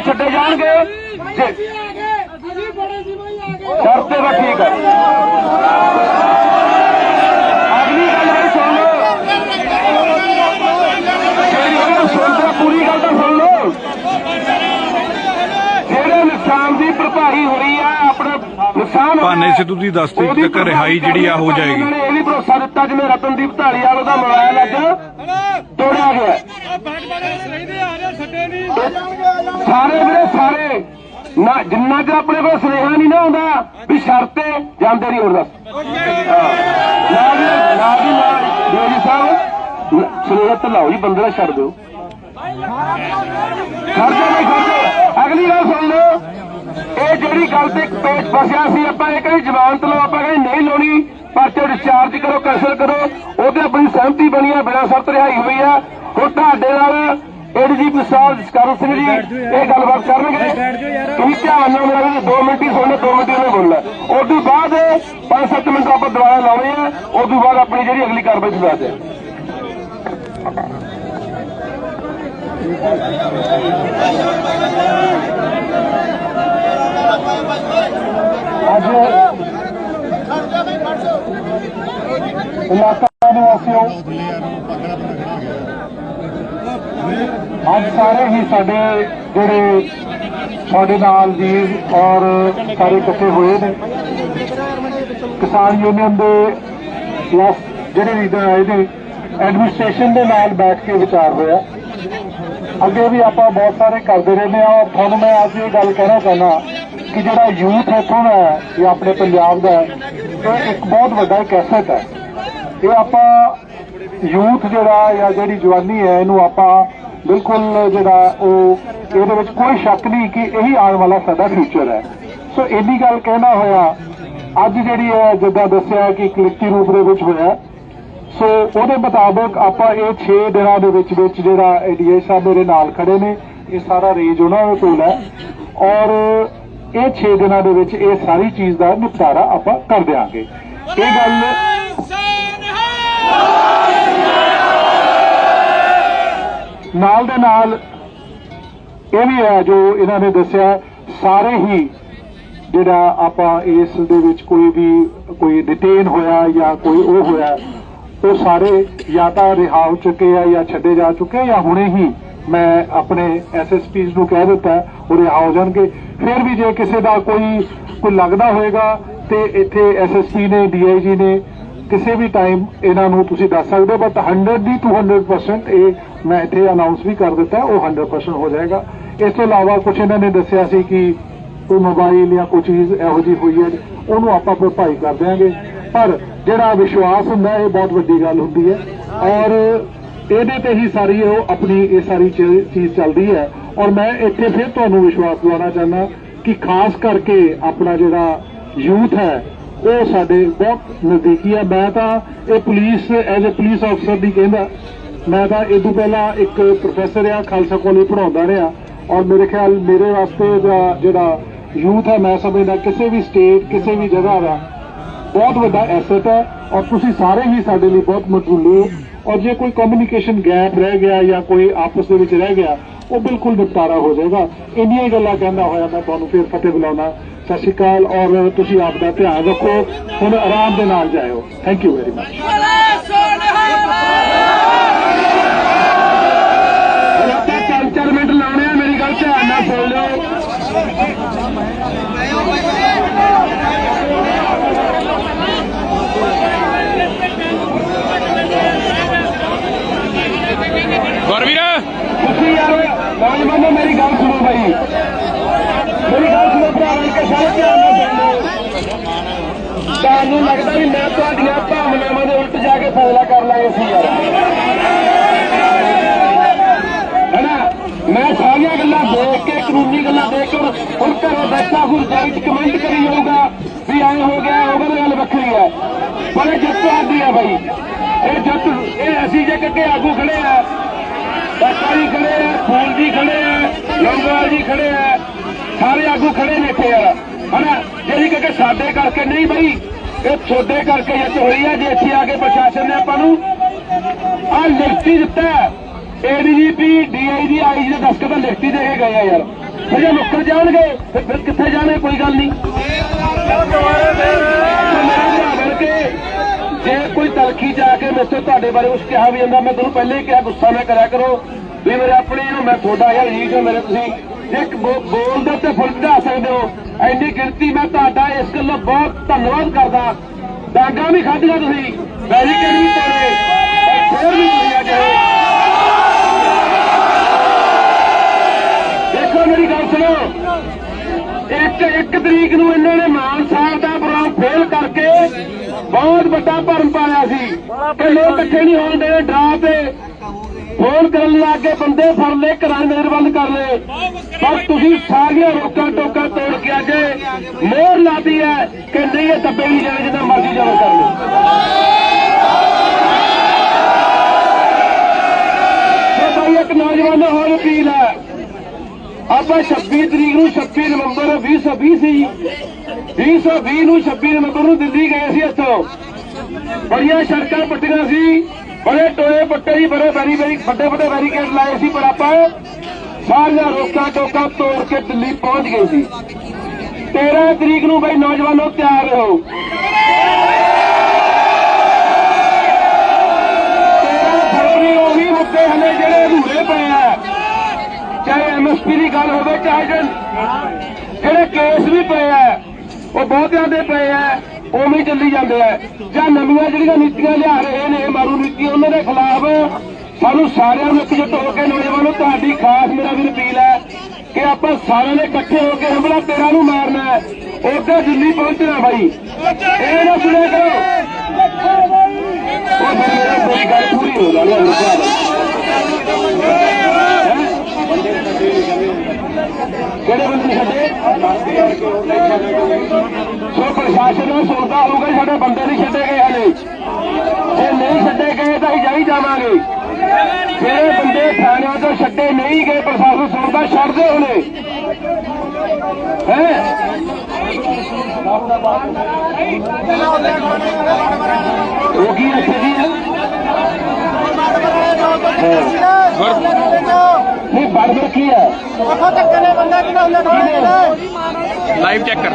ਉਹ ਛੱਡੇ ਜਾਣਗੇ। ਜੇ ਅਸੀਂ ਬੜੇ ਸੀ ਬਈ ਆ ਗਏ। ਸ਼ਰਤ ਤੇ ਠੀਕ ਹੈ ਅਗਲੀ ਗੱਲ ਵੀ ਸੁਣ ਲਓ ਜਿਹੜੀ ਗੱਲ ਸੁਣ ਤੇ ਪੂਰੀ ਗੱਲ ਤਾਂ ਸੁਣ ਲਓ ਜਿਹੜੇ ਨੁਕਸਾਨ ਦੀ ਭਰਪਾਈ ਹੋਈ ਆ ਆਪਣਾ ਭਾਨੇ ਸਿੱਧੂ ਦੀ ਦਸ ਤਰੀਕ ਉਹਦੀ ਤੱਕ ਰਿਹਾਈ ਜਿਹੜੀ ਆ ਹੋ ਜਾਏਗੀ। ਉਹਨਾਂ ਨੇ ਇਹ ਵੀ ਭਰੋਸਾ ਦਿੱਤਾ ਜਿਵੇਂ ਰਤਨਦੀਪ ਢਾਲੀਵਾਲ ਉਹਦਾ ਮੋਬਾਈਲ ਅੱਜ ਤੋੜਿਆ ਗਿਆ ਸਾਰੇ ਵੀਰੇ ਸਾਰੇ। ਨਾ ਜਿੰਨਾ ਚਿਰ ਆਪਣੇ ਕੋਲ ਸੁਨੇਹਾ ਨਹੀਂ ਨਾ ਆਉਂਦਾ ਵੀ ਸ਼ਰਤੇ ਜਾਂਦੇ ਨਹੀਂ ਹੋਰ ਦੱਸ। ਨਾ ਜੀ ਨਾ ਜੀ ਨਾ ਜੀ। ਸਾਹਿਬ ਸੁਨੇਹਾ ਤਾਂ ਲਾਓ ਜੀ ਬੰਦੇ ਦਾ ਛੱਡ ਦਿਓ। ਖਰਚੇ ਨਹੀਂ ਖਰਚੇ। ਅਗਲੀ ਗੱਲ ਸੁਣ ਲਓ। ਇਹ ਜਿਹੜੀ ਗੱਲ ਤੇ ਪੇਚ ਫਸਿਆ ਸੀ ਆਪਾਂ ਇਹ ਕਹਿੰਦੇ ਜ਼ਮਾਨਤ ਲਓ ਆਪਾਂ ਕਹਿੰਦੇ ਨਹੀਂ ਲਾਉਣੀ ਪਰਚੇ ਡਿਸਚਾਰਜ ਕਰੋ ਕੈਂਸਲ ਕਰੋ ਉਹਦੇ ਆਪਣੀ ਸਹਿਮਤੀ ਬਣੀ ਆ ਬਿਨਾਂ ਸ਼ਰਤ ਰਿਹਾਈ ਹੋਈ ਆ। ਹੁਣ ਤੁਹਾਡੇ ਨਾਲ ਏਡੀਜੀਪੀ ਸਾਹਿਬ ਜਸਕਰਨ ਸਿੰਘ ਜੀ ਇਹ ਗੱਲਬਾਤ ਕਰਨਗੇ। ਤੁਸੀਂ ਧਿਆਨ ਨਾਲ ਮੇਰਾ ਵੀ 2 ਮਿੰਟ ਹੀ ਸੁਣਨੇ 2 ਮਿੰਟ ਹੀ ਉਹਨੇ ਬੋਲਣਾ। ਉਸ ਤੋਂ ਬਾਅਦ 5-7 ਮਿੰਟ ਆਪਾਂ ਦੁਬਾਰਾ ਲਾਉਣੇ ਆ ਉਸ ਤੋਂ ਬਾਅਦ ਆਪਣੀ ਜਿਹੜੀ ਅਗਲੀ ਕਾਰਵਾਈ ਸੁਣਾ ਦੇ ਅੱਜ ਇਲਾਕਾ ਨਿਵਾਸੀਓ ਅੱਜ ਸਾਰੇ ਹੀ ਸਾਡੇ ਜਿਹੜੇ ਸਾਡੇ ਨਾਲ ਜੀ ਔਰ ਸਾਰੇ ਇਕੱਠੇ ਹੋਏ ਨੇ ਕਿਸਾਨ ਯੂਨੀਅਨ ਦੇ ਜਿਹੜੇ ਲੀਡਰ ਆਏ ਨੇ ਐਡਮਿਨਿਸਟ੍ਰੇਸ਼ਨ ਦੇ ਨਾਲ ਬੈਠ ਕੇ ਵਿਚਾਰ ਹੋਇਆ। ਅੱਗੇ ਵੀ ਆਪਾਂ ਬਹੁਤ ਸਾਰੇ ਕਰਦੇ ਰਹਿੰਦੇ ਆ ਔਰ ਤੁਹਾਨੂੰ ਮੈਂ ਅੱਜ ਇਹ ਗੱਲ ਕਹਿਣਾ ਚਾਹੁੰਦਾ ਕਿ ਜਿਹੜਾ ਯੂਥ ਇੱਥੋਂ ਦਾ ਜਾਂ ਆਪਣੇ ਪੰਜਾਬ ਦਾ ਇਹ ਇੱਕ ਬਹੁਤ ਵੱਡਾ ਇੱਕ ਐਸੈਟ ਹੈ। ਇਹ ਆਪਾਂ ਯੂਥ ਜਿਹੜਾ ਜਾਂ ਜਿਹੜੀ ਜਵਾਨੀ ਹੈ, ਇਹਨੂੰ ਆਪਾਂ ਬਿਲਕੁਲ ਜਿਹੜਾ ਉਹ ਇਹਦੇ ਵਿੱਚ ਕੋਈ ਸ਼ੱਕ ਨਹੀਂ ਕਿ ਇਹੀ ਆਉਣ ਵਾਲਾ ਸਾਡਾ ਫਿਊਚਰ ਹੈ। ਸੋ ਇੰਨੀ ਗੱਲ ਕਹਿਣਾ ਹੋਇਆ, ਅੱਜ ਜਿਹੜੀ ਹੈ, ਜਿੱਦਾਂ ਦੱਸਿਆ ਕਿ ਇੱਕ ਲਿਖਤੀ ਰੂਪ ਦੇ ਵਿੱਚ ਹੋਇਆ ਸੋ ਉਹਦੇ ਮੁਤਾਬਕ ਆਪਾਂ ਇਹ 6 ਦਿਨਾਂ ਦੇ ਵਿੱਚ ਵਿੱਚ ਜਿਹੜਾ ਏਡੀਏ ਸਾਹਿਬ ਮੇਰੇ ਨਾਲ ਖੜੇ ਨੇ, ਇਹ ਸਾਰਾ ਰੇਂਜ ਉਹਨਾਂ ਦੇ ਕੋਲ ਹੈ। ਔਰ ਇਹ 6 ਦਿਨਾਂ ਦੇ ਵਿੱਚ ਇਹ ਸਾਰੀ ਚੀਜ਼ ਦਾ ਨਿਪਟਾਰਾ ਆਪਾਂ ਕਰ ਦਿਆਂਗੇ। ਇਹ ਗੱਲ ਨਾਲ ਦੇ ਨਾਲ ਇਹ ਵੀ ਹੈ ਜੋ ਇਹਨਾਂ ਨੇ ਦੱਸਿਆ, ਸਾਰੇ ਹੀ ਜਿਹੜਾ ਆਪਾਂ ਇਸ ਦੇ ਵਿੱਚ ਕੋਈ ਵੀ ਕੋਈ ਡਿਟੇਨ ਹੋਇਆ ਜਾਂ ਕੋਈ ਉਹ ਹੋਇਆ, ਉਹ ਸਾਰੇ ਜਾਂ ਤਾਂ ਰਿਹਾ ਹੋ ਚੁੱਕੇ ਆ ਜਾਂ ਛੱਡੇ ਜਾ ਚੁੱਕੇ ਆ, ਜਾਂ ਹੁਣੇ ਹੀ ਮੈਂ ਆਪਣੇ ਐਸਐਸਪੀਜ਼ ਨੂੰ ਕਹਿ ਦਿੱਤਾ ਉਹ ਰਿਹਾ ਹੋ ਜਾਣਗੇ। ਫਿਰ ਵੀ ਜੇ ਕਿਸੇ ਦਾ ਕੋਈ ਕੋਈ ਲੱਗਦਾ ਹੋਏਗਾ ਤੇ ਇੱਥੇ ਐਸਐਸਪੀ ਨੇ ਡੀਆਈਜੀ ਨੇ ਕਿਸੇ ਵੀ ਟਾਈਮ ਇਹਨਾਂ ਨੂੰ ਤੁਸੀਂ ਦੱਸ ਸਕਦੇ ਹੋ ਬਟ 100 ਦੀ 200% ਇਹ ਮੈਂ ਇੱਥੇ ਅਨਾਉਂਸ ਵੀ ਕਰ ਦਿੱਤਾ, ਉਹ 100% ਹੋ ਜਾਏਗਾ। ਇਸ ਤੋਂ ਇਲਾਵਾ ਕੁਝ ਇਹਨਾਂ ਨੇ ਦੱਸਿਆ ਸੀ ਕਿ ਕੋਈ ਮੋਬਾਈਲ ਜਾਂ ਕੋਈ ਚੀਜ਼ ਇਹੋ ਜਿਹੀ ਹੋਈ ਹੈ, ਉਹਨੂੰ ਆਪਾਂ ਭਰਪਾਈ ਕਰ ਦਿਆਂਗੇ। ਪਰ ਜਿਹੜਾ ਵਿਸ਼ਵਾਸ ਹੁੰਦਾ, ਇਹ ਬਹੁਤ ਵੱਡੀ ਗੱਲ ਹੁੰਦੀ ਹੈ। ਔਰ ਇਹਦੇ ਤੇ ਹੀ ਸਾਰੀ ਉਹ ਆਪਣੀ ਇਹ ਸਾਰੀ ਚੀਜ਼ ਚੱਲਦੀ ਹੈ। ਔਰ ਮੈਂ ਇੱਥੇ ਫਿਰ ਤੁਹਾਨੂੰ ਵਿਸ਼ਵਾਸ ਦਿਵਾਉਣਾ ਚਾਹੁੰਦਾ ਕਿ ਖਾਸ ਕਰਕੇ ਆਪਣਾ ਜਿਹੜਾ ਯੂਥ ਹੈ, ਉਹ ਸਾਡੇ ਬਹੁਤ ਨਜ਼ਦੀਕੀ ਹੈ ਮੈਂ ਤਾਂ ਇਹ ਪੁਲਿਸ ਐਜ਼ ਅ ਪੁਲਿਸ ਅਫਸਰ ਦੀ ਕਹਿੰਦਾ, ਮੈਂ ਤਾਂ ਇਹ ਤੋਂ ਪਹਿਲਾਂ ਇੱਕ ਪ੍ਰੋਫੈਸਰ ਆ, ਖਾਲਸਾ ਕਾਲਜ ਪੜਾਉਂਦਾ ਰਿਹਾ। ਔਰ ਮੇਰੇ ਖਿਆਲ ਮੇਰੇ ਵਾਸਤੇ ਜਿਹੜਾ ਯੂਥ ਹੈ ਮੈਂ ਸਮਝਦਾ ਕਿਸੇ ਵੀ ਸਟੇਟ ਕਿਸੇ ਵੀ ਜਗ੍ਹਾ ਦਾ ਬਹੁਤ ਵੱਡਾ ਐਸੈਟ ਹੈ। ਔਰ ਤੁਸੀਂ ਸਾਰੇ ਹੀ ਸਾਡੇ ਲਈ ਬਹੁਤ ਮਹੱਤਵਪੂਰਨ ਔਰ ਜੇ ਕੋਈ ਕਮਿਊਨੀਕੇਸ਼ਨ ਗੈਪ ਰਹਿ ਗਿਆ ਜਾਂ ਕੋਈ ਆਪਸ ਦੇ ਵਿੱਚ ਰਹਿ ਗਿਆ, ਉਹ ਬਿਲਕੁਲ ਨਿਪਟਾਰਾ ਹੋ ਜਾਏਗਾ। ਇੰਨੀਆਂ ਹੀ ਗੱਲਾਂ ਕਹਿੰਦਾ ਹੋਇਆ ਮੈਂ ਤੁਹਾਨੂੰ ਫਿਰ ਫਤਿਹ ਬੁਲਾਉਣਾ ਸਤਿ ਸ਼੍ਰੀ ਅਕਾਲ ਔਰ ਤੁਸੀਂ ਆਪ ਦਾ ਧਿਆਨ ਰੱਖੋ। ਹੁਣ ਆਰਾਮ ਦੇ ਨਾਲ ਜਾਇਓ। ਥੈਂਕ ਯੂ ਵੈਰੀ ਮਚ ਆਪਾਂ ਚਾਰ ਚਾਰ ਮਿੰਟ ਲਾਉਣੇ ਆ ਮੇਰੀ ਗੱਲ ਧਿਆਨ ਨਾਲ ਸੁਣ ਲਿਓ ਗੁਰਵੀਰ ਤੁਸੀਂ ਯਾਰ ਨੌਜਵਾਨੋ ਮੇਰੀ ਗੱਲ ਸੁਣੋ ਬਾਈ ਮੇਰੀ ਗੱਲ ਸੁਣੋ ਭਰਾ ਬਣ ਕੇ ਸਾਰੇ ਧਿਆਨ ਨਾਲ ਸੁਣ ਲਓ ਤੁਹਾਨੂੰ ਲੱਗਦਾ ਵੀ ਮੈਂ ਤੁਹਾਡੀਆਂ ਭਾਵਨਾਵਾਂ ਦੇ ਉਲਟ ਜਾ ਕੇ ਫੈਸਲਾ ਕਰ ਲਾਂਗੇ ਸੀ ਯਾਰ ਹੈਨਾ ਮੈਂ ਸਾਰੀਆਂ ਗੱਲਾਂ ਦੇਖ ਕੇ ਕਾਨੂੰਨੀ ਗੱਲਾਂ ਦੇਖ ਕੇ ਹੁਣ ਹੁਣ ਘਰੋਂ ਬੈਠਾ ਹੁਣ ਜਾਈ ਚ ਕਮੈਂਟ ਕਰੀ ਜਾਊਗਾ ਵੀ ਐ ਹੋ ਗਿਆ ਉਹ ਗੱਲ ਗੱਲ ਵੱਖਰੀ ਹੈ ਪਰ ਇਹ ਜੱਟ ਆਦੀ ਹੈ ਬਾਈ ਇਹ ਜੱਟ ਇਹ ਅਸੀਂ ਜੇ ਕੱਕੇ ਆਗੂ ਖੜੇ ਆ ਬਾਕਾ ਜੀ ਖੜੇ ਆ ਫੂਲ ਜੀ ਖੜੇ ਆ ਲੰਗੋਵਾਲ ਜੀ ਖੜੇ ਆ ਸਾਰੇ ਆਗੂ ਖੜੇ ਨੇ ਇੱਥੇ ਯਾਰ। ਹਨਾ? ਜਿਹੜੀ ਕਿ ਸਾਡੇ ਕਰਕੇ ਨਹੀਂ ਬਈ, ਇਹ ਤੁਹਾਡੇ ਕਰਕੇ ਜਿੱਤ ਹੋਈ ਹੈ ਜੇ ਇੱਥੇ ਆ ਕੇ ਪ੍ਰਸ਼ਾਸਨ ਨੇ ਆਪਾਂ ਨੂੰ ਆ ਲਿਖਤੀ ਦਿੱਤਾ ਏਡੀਜੀਪੀ ਡੀਆਈਜੀ ਆਈਜੀ ਦੇ ਦਸਤਖਤ ਲਿਖਤੀ ਦੇ ਕੇ ਗਏ ਆ ਯਾਰ। ਫਿਰ ਜੇ ਮੁੱਕਰ ਜਾਣਗੇ ਫਿਰ ਫਿਰ ਕਿੱਥੇ ਜਾਣੇ, ਕੋਈ ਗੱਲ ਨਹੀਂ। ਭਰਾ ਬਣ ਜੇ ਕੋਈ ਤਲਖੀ ਜਾ ਕੇ ਮੇਰੇ ਤੋਂ ਤੁਹਾਡੇ ਬਾਰੇ ਕੁਝ ਕਿਹਾ ਵੀ ਜਾਂਦਾ, ਮੈਂ ਤੁਹਾਨੂੰ ਪਹਿਲੇ ਹੀ ਕਿਹਾ, ਗੁੱਸਾ ਨਾ ਕਰਿਆ ਕਰੋ ਵੀ ਮੇਰੇ ਆਪਣੇ ਨੂੰ ਮੈਂ ਤੁਹਾਡਾ ਯਾਰ ਰੀਜ ਹੋ ਮੇਰੇ ਤੁਸੀਂ ਇੱਕ ਬੋ- ਬੋਲਦੇ ਤੇ ਫੁੱਲ ਚੜਾ ਸਕਦੇ ਹੋ। ਐਨੀ ਗਿਣਤੀ ਮੈਂ ਤੁਹਾਡਾ ਇਸ ਗੱਲੋਂ ਬਹੁਤ ਧੰਨਵਾਦ ਕਰਦਾ। ਡਾਂਗਾ ਵੀ ਖਾਧੀਆਂ ਤੁਸੀਂ। ਬੈਰੀਕੇਡ ਵੀ ਤੋੜੇ ਫੇਰ ਵੀ ਤੁਸੀਂ ਅੱਜ ਦੇਖੋ ਮੇਰੀ ਗੱਲ ਸੁਣੋ। ਇੱਕ ਇੱਕ ਤਰੀਕ ਨੂੰ ਇਹਨਾਂ ਨੇ ਮਾਨ ਸਾਹਿਬ ਦਾ ਪ੍ਰੋਗਰਾਮ ਫੇਲ ਕਰਕੇ ਬਹੁਤ ਵੱਡਾ ਭਰਮ ਪਾਇਆ ਸੀ। ਕਿ ਲੋਕ ਇਕੱਠੇ ਨਹੀਂ ਹੋਣ ਦੇ ਡਰਾ ਤੇ। ਫੋਨ ਕਰਨ ਲੱਗ ਕੇ ਬੰਦੇ ਫੜ ਲਏ, ਘਰਾਂ ਦੇ ਬੰਦ ਕਰ ਲਏ। ਪਰ ਤੁਸੀਂ ਸਾਰੀਆਂ ਰੋਕਾਂ ਟੋਕਾਂ ਤੋੜ ਕੇ ਅੱਜ ਮੋਹਰ ਲਾਤੀ ਹੈ ਕਿ ਨਹੀਂ, ਇਹ ਦੱਬੇ ਨਹੀਂ ਜਾਣੇ, ਜਿੰਨਾ ਮਰਜ਼ੀ ਜਾਣਾ ਕਰ ਲਓ। ਭਾਈ ਇੱਕ ਨੌਜਵਾਨ ਹੋਰ ਅਪੀਲ ਹੈ ਆਪਾਂ 26 ਤਰੀਕ ਨੂੰ 26 ਨਵੰਬਰ 2020 ਸੀ 2020 ਨੂੰ 26 ਨਵੰਬਰ ਨੂੰ ਦਿੱਲੀ ਗਏ ਸੀ ਇੱਥੋਂ। ਬੜੀਆਂ ਸੜਕਾਂ ਪੱਟੀਆਂ ਸੀ। ਬੜੇ ਟੋਏ ਪੱਟੇ ਸੀ, ਬੜੇ ਬੈਰੀ ਬੈਰੀ ਵੱਡੇ ਵੱਡੇ ਬੈਰੀਕੇਡ ਲਾਏ ਸੀ, ਪਰ ਆਪਾਂ ਸਾਰੀਆਂ ਰੋਕਾਂ ਟੋਕਾਂ ਤੋੜ ਕੇ ਦਿੱਲੀ ਪਹੁੰਚ ਗਏ ਸੀ। 13 ਤਰੀਕ ਨੂੰ ਬਈ ਨੌਜਵਾਨੋ ਤਿਆਰ ਰਹੋ। 13 ਫਰਵਰੀ ਉਹ ਵੀ ਮੁੱਦੇ ਹਲੇ ਜਿਹੜੇ ਅਧੂਰੇ ਪਏ ਆ। ਚਾਹੇ ਐਮਐਸਪੀ ਦੀ ਗੱਲ ਹੋਵੇ, ਚਾਹੇ ਜਿਹੜੇ ਕੇਸ ਵੀ ਪਏ ਆ, ਉਹ ਬਹੁਤਿਆਂ ਦੇ ਪਏ ਆ, ਉਵੇਂ ਹੀ ਚੱਲੀ ਜਾਂਦੇ ਆ। ਜਾਂ ਨਵੀਆਂ ਜਿਹੜੀਆਂ ਨੀਤੀਆਂ ਲਿਆ ਰਹੇ ਨੇ ਮਾਰੂ ਨੀਤੀ, ਉਹਨਾਂ ਦੇ ਖਿਲਾਫ ਸਾਨੂੰ ਸਾਰਿਆਂ ਨੂੰ ਇਕਜੁੱਟ ਹੋ ਕੇ ਨੌਜਵਾਨੋ ਤੁਹਾਡੀ ਖਾਸ ਮੇਰਾ ਵੀ ਅਪੀਲ ਹੈ ਕਿ ਆਪਾਂ ਸਾਰਿਆਂ ਨੇ ਇਕੱਠੇ ਹੋ ਕੇ ਹਮਲਾ ਤੇਰਾ ਨੂੰ ਮਾਰਨਾ ਹੈ। ਉੱਥੇ ਦਿੱਲੀ ਪਹੁੰਚਣਾ ਬਾਈ। ਇਹ ਨਾ ਸੁਣਿਆ ਕਰੋ। ਉਹ ਫਿਰ ਗੱਲ ਪੂਰੀ ਹੋ ਜਾਣੀ ਹੈ ਕਿਹੜੇ ਬੰਦੇ ਨੇ ਛੱਡੇ ਸੋ ਪ੍ਰਸ਼ਾਸਨ ਨੂੰ ਸੁਣਦਾ ਹੋਊਗਾ, ਸਾਡੇ ਬੰਦੇ ਨਹੀਂ ਛੱਡੇ ਗਏ ਹਲੇ। ਜੇ ਨਹੀਂ ਛੱਡੇ ਗਏ ਤਾਂ ਅਸੀਂ ਜਾਈ ਜਾਵਾਂਗੇ। ਜਿਹੜੇ ਬੰਦੇ ਥਾਣਿਆਂ ਤੋਂ ਛੱਡੇ ਨਹੀਂ ਗਏ, ਪ੍ਰਸ਼ਾਸਨ ਸੁਣਦਾ ਛੱਡਦੇ ਹੋਣੇ ਹੈ? ਉਹ ਕੀ ਇੱਥੇ ਜੀ ਨਹੀਂ ਬੜਬੜ ਕੀ ਹੈ? ਲਾਈਵ ਚੈੱਕ ਕਰ।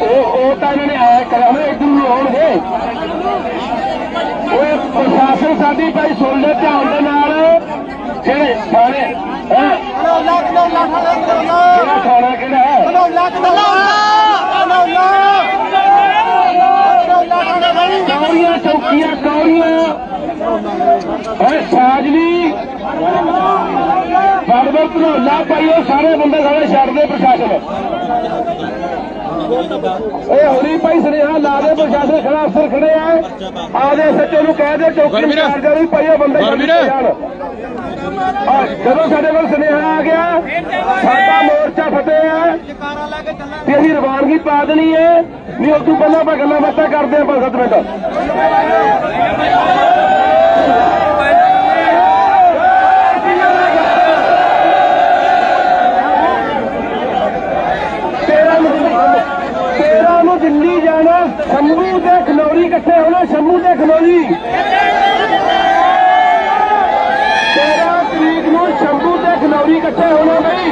ਉਹ ਉਹ ਤਾਂ ਇਹਨਾਂ ਨੇ ਆਇਆ ਕਰਾਉਣਾ ਇਧਰ ਨੂੰ ਆਉਣਗੇ। ਓਏ ਪ੍ਰਸ਼ਾਸਨ ਸਾਡੀ ਭਾਈ ਸੁਣ ਲੈ ਧਿਆਨ ਦੇ ਨਾਲ। ਜਿਹੜੇ ਥਾਣੇ ਹੈ? ਕਿਹੜਾ ਥਾਣਾ ਕਿਹੜਾ ਹੈ? ਕੌੜੀਆਂ ਚੌਕੀਆਂ ਕੌੜੀਆਂ ਓਏ ਸਾਜਲੀ ਬੜਬੜ ਭਾਈ ਉਹ ਸਾਰੇ ਬੰਦੇ ਸਾਰੇ ਛੱਡਦੇ ਪ੍ਰਸ਼ਾਸਨ। ਇਹ ਹੋਰੀ ਭਾਈ ਸੁਨੇਹਾ ਲਾ ਦੇ ਪ੍ਰਸ਼ਾਸਨ ਖੜਾ ਅਫਸਰ ਖੜੇ ਆ। ਆ ਦੇ ਸੱਚੇ ਨੂੰ ਕਹਿ ਦੇ ਚੌਕੀ ਗੁਰਵੀਰ। ਇੰਚਾਰਜ ਵੀ ਭਾਈ ਇਹ ਬੰਦੇ ਜਦੋਂ ਸਾਡੇ ਕੋਲ ਸੁਨੇਹਾ ਆ ਗਿਆ ਸਾਡਾ ਮੋਰਚਾ ਫਤਿਹ ਹੈ। ਤੇ ਅਸੀਂ ਰਵਾਨਗੀ ਪਾ ਦੇਣੀ ਹੈ। ਨਹੀਂ ਉਸ ਤੋਂ ਪਹਿਲਾਂ ਆਪਾਂ ਗੱਲਾਂ ਬਾਤਾਂ ਕਰਦੇ ਆਪਾਂ ਸੱਤ ਮਿੰਟ। ਤੇਰਾਂ ਨੂੰ ਤੇਰਾਂ ਨੂੰ ਦਿੱਲੀ ਜਾਣਾ। ਸ਼ੰਭੂ ਤੇ ਖਨੌਰੀ ਇਕੱਠੇ ਹੋਣਾ ਸ਼ੰਭੂ ਤੇ ਖਨੌਰੀ ਤੇਰਾਂ ਤਰੀਕ ਨੂੰ ਸ਼ੰਭੂ ਤੇ ਖਨੌਰੀ ਇਕੱਠੇ ਹੋਣਾ ਬਈ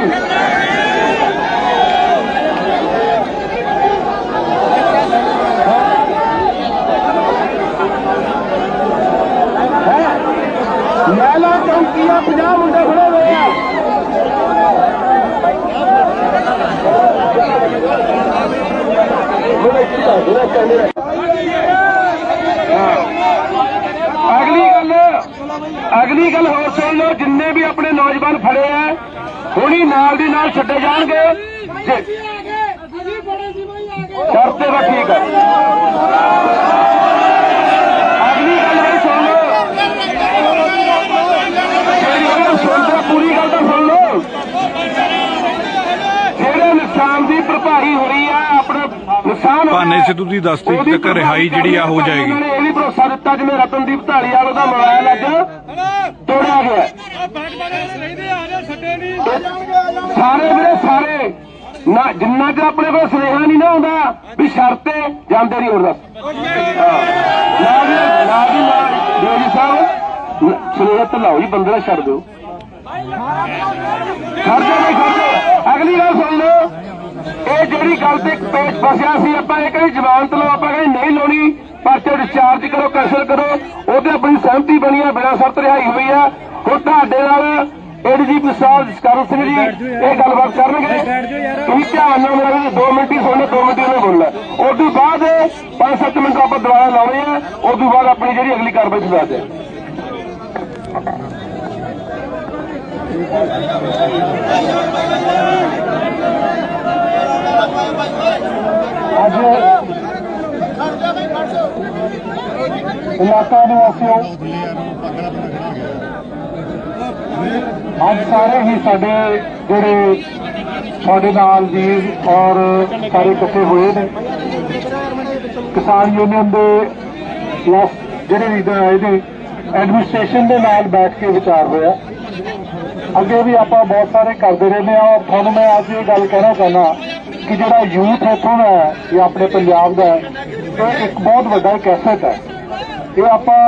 ਮਹਿਲਾ ਚੌਕੀਆਂ 50 ਮੁੰਡੇ ਖੜੇ ਹੋਏ ਆ ਅਗਲੀ ਗੱਲ ਅਗਲੀ ਗੱਲ ਹੋਰ ਸੁਣ ਲਓ ਜਿੰਨੇ ਵੀ ਆਪਣੇ ਨੌਜਵਾਨ ਫੜੇ ਆ ਹੁਣੀ ਨਾਲ ਦੀ ਨਾਲ ਛੱਡੇ ਜਾਣਗੇ। ਜੇ- ਅਸੀਂ ਬੜੇ ਸੀ ਬਈ ਆ ਗਏ। ਸ਼ਰਤ ਤਾਂ ਠੀਕ ਹੈ ਅਗਲੀ ਗੱਲ ਇਹ ਸੁਣ ਲਓ ਜਿਹੜੀ ਗੱਲ ਸੁਣ ਲਓ ਪੂਰੀ ਗੱਲ ਤਾਂ ਸੁਣ ਲਓ ਜਿਹੜੇ ਨੁਕਸਾਨ ਦੀ ਭਰਪਾਈ ਹੋ ਰਹੀ ਆ ਆਪਣਾ ਨੁਕਸਾਨ ਸਿੱਧੂ ਦੀ ਦਸ ਤੱਕ ਰਿਹਾਈ ਜਿਹੜੀ ਆ ਹੋ ਜਾਏਗੀ। ਉਹਨਾਂ ਨੇ ਇਹ ਵੀ ਭਰੋਸਾ ਦਿੱਤਾ ਜਿਵੇਂ ਰਤਨਦੀਪ ਢਾਲੀਵਾਲ ਉਹਦਾ ਮੋਬਾਈਲ ਅੱਜ ਤੋੜਿਆ ਗਿਆ। ਸਾਰੇ ਵੀਰੇ, ਸਾਰੇ। ਨਾ, ਜਿੰਨਾ ਚਿਰ ਆਪਣੇ ਕੋਲ ਸੁਨੇਹਾ ਨਹੀਂ ਨਾ ਆਉਂਦਾ ਵੀ ਸ਼ਰਤੇ ਜਾਂਦੇ ਨਹੀਂ ਹੋਰ ਦੱਸ। ਨਾ ਵੀ ਨਾ ਵੀ ਨਾ ਡੇਰੀ ਸਾਹਿਬ, ਨ- ਸੁਨੇਹਾ ਤਾਂ ਲਾਓ ਜੀ, ਬੰਦੇ ਦਾ ਛੱਡ ਦਿਓ। ਖਰਚੇ ਨਹੀਂ ਖਰਚੇ ਅਗਲੀ ਗੱਲ ਸੁਣ ਲਓ। ਇਹ ਜਿਹੜੀ ਗੱਲ ਤੇ ਪੇਚ ਫਸਿਆ ਸੀ ਆਪਾਂ ਇਹ ਕਹਿੰਦੇ ਜ਼ਮਾਨਤ ਲਓ ਆਪਾਂ ਕਹਿੰਦੇ ਨਹੀਂ ਲਾਉਣੀ ਪਰਚੇ ਡਿਸਚਾਰਜ ਕਰੋ ਕੈਂਸਲ ਕਰੋ ਉਹਦੇ ਆਪਣੀ ਸਹਿਮਤੀ ਬਣੀ ਹੈ ਬਿਨਾਂ ਸ਼ਰਤ ਰਿਹਾਈ ਹੋਈ ਹੈ ਹੁਣ ਤੁਹਾਡੇ ਨਾਲ ਏਡੀਜੀਪੀ ਸਾਹਿਬ ਜਸਕਰਨ ਸਿੰਘ ਜੀ ਇਹ ਗੱਲਬਾਤ ਕਰਨਗੇ। ਤੁਸੀਂ ਧਿਆਨ ਨਾਲ ਮੇਰਾ ਵੀ 2 ਮਿੰਟ ਹੀ ਸੁਣਨਾ 2 ਮਿੰਟ ਹੀ ਉਹਨੇ ਬੋਲਣਾ ਉਸ ਤੋਂ ਬਾਅਦ 5-7 ਮਿੰਟ ਆਪਾਂ ਦੁਬਾਰਾ ਲਾਉਣੇ ਆ ਉਸ ਤੋਂ ਬਾਅਦ ਆਪਣੀ ਜਿਹੜੀ ਅਗਲੀ ਕਾਰਵਾਈ ਸ਼ੁਰੂ ਕਰਦੇ ਅੱਜ ਇਲਾਕਾ ਨਿਵਾਸੀਓ, ਅੱਜ ਸਾਰੇ ਹੀ ਸਾਡੇ ਜਿਹੜੇ ਸਾਡੇ ਨਾਲ ਜੀ ਔਰ ਸਾਰੇ ਇਕੱਠੇ ਹੋਏ ਨੇ। ਕਿਸਾਨ ਯੂਨੀਅਨ ਦੇ ਜਿਹੜੇ ਲੀਡਰ ਆਏ ਨੇ ਐਡਮਿਨਿਸਟ੍ਰੇਸ਼ਨ ਦੇ ਨਾਲ ਬੈਠ ਕੇ ਵਿਚਾਰ ਹੋਇਆ। ਅੱਗੇ ਵੀ ਆਪਾਂ ਬਹੁਤ ਸਾਰੇ ਕਰਦੇ ਰਹਿੰਦੇ ਆ ਔਰ ਤੁਹਾਨੂੰ ਮੈਂ ਅੱਜ ਇਹ ਗੱਲ ਕਹਿਣਾ ਚਾਹੁੰਦਾ ਕਿ ਜਿਹੜਾ ਯੂਥ ਇੱਥੋਂ ਦਾ ਜਾਂ ਆਪਣੇ ਪੰਜਾਬ ਦਾ ਇਹ ਇੱਕ ਬਹੁਤ ਵੱਡਾ ਇੱਕ ਐਸੈਟ ਹੈ। ਇਹ ਆਪਾਂ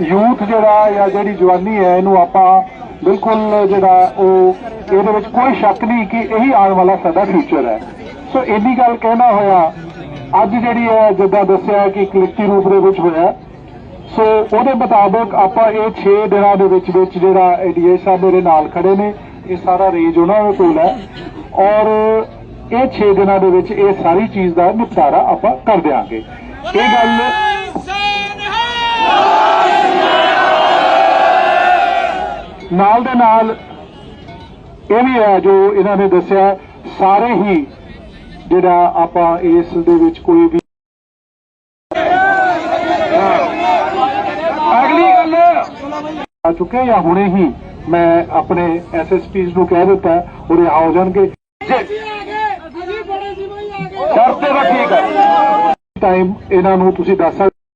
ਯੂਥ ਜਿਹੜਾ ਜਾਂ ਜਿਹੜੀ ਜਵਾਨੀ ਹੈ, ਇਹਨੂੰ ਆਪਾਂ ਬਿਲਕੁਲ ਜਿਹੜਾ ਉਹ ਇਹਦੇ ਵਿੱਚ ਕੋਈ ਸ਼ੱਕ ਨਹੀਂ ਕਿ ਇਹੀ ਆਉਣ ਵਾਲਾ ਸਾਡਾ ਫਿਊਚਰ ਹੈ। ਸੋ ਇੰਨੀ ਗੱਲ ਕਹਿਣਾ ਹੋਇਆ, ਅੱਜ ਜਿਹੜੀ ਹੈ, ਜਿੱਦਾਂ ਦੱਸਿਆ ਕਿ ਇੱਕ ਲਿਖਤੀ ਰੂਪ ਦੇ ਵਿੱਚ ਹੋਇਆ। ਸੋ ਉਹਦੇ ਮੁਤਾਬਕ ਆਪਾਂ ਇਹ 6 ਦਿਨਾਂ ਦੇ ਵਿੱਚ ਵਿੱਚ ਜਿਹੜਾ ਏਡੀਏ ਸਾਹਿਬ ਮੇਰੇ ਨਾਲ ਖੜੇ ਨੇ, ਇਹ ਸਾਰਾ ਰੇਂਜ ਉਹਨਾਂ ਦੇ ਕੋਲ ਹੈ। ਔਰ ਇਹ 6 ਦਿਨਾਂ ਦੇ ਵਿੱਚ ਇਹ ਸਾਰੀ ਚੀਜ਼ ਦਾ ਨਿਪਟਾਰਾ ਆਪਾਂ ਕਰ ਦਿਆਂਗੇ। ਇਹ ਗੱਲ ਨਾਲ ਦੇ ਨਾਲ ਇਹ ਵੀ ਹੈ ਜੋ ਇਹਨਾਂ ਨੇ ਦੱਸਿਆ ਸਾਰੇ ਹੀ ਜਿਹੜਾ ਆਪਾਂ ਇਸ ਦੇ ਵਿੱਚ ਕੋਈ ਵੀ ਅਗਲੀ ਗੱਲ ਆ ਚੁੱਕੇ ਜਾਂ ਹੁਣੇ ਹੀ ਮੈਂ ਆਪਣੇ ਐਸਐਸਪੀਜ਼ ਨੂੰ ਕਹਿ ਦਿੱਤਾ ਹੈ, ਉਹ ਰਿਹਾ ਹੋ ਜਾਣਗੇ। ਗਏ ਤਾਂ ਠੀਕ ਹੈ। ਟਾਈਮ ਇਹਨਾਂ ਨੂੰ ਤੁਸੀਂ ਦੱਸ ਸਕਦੇ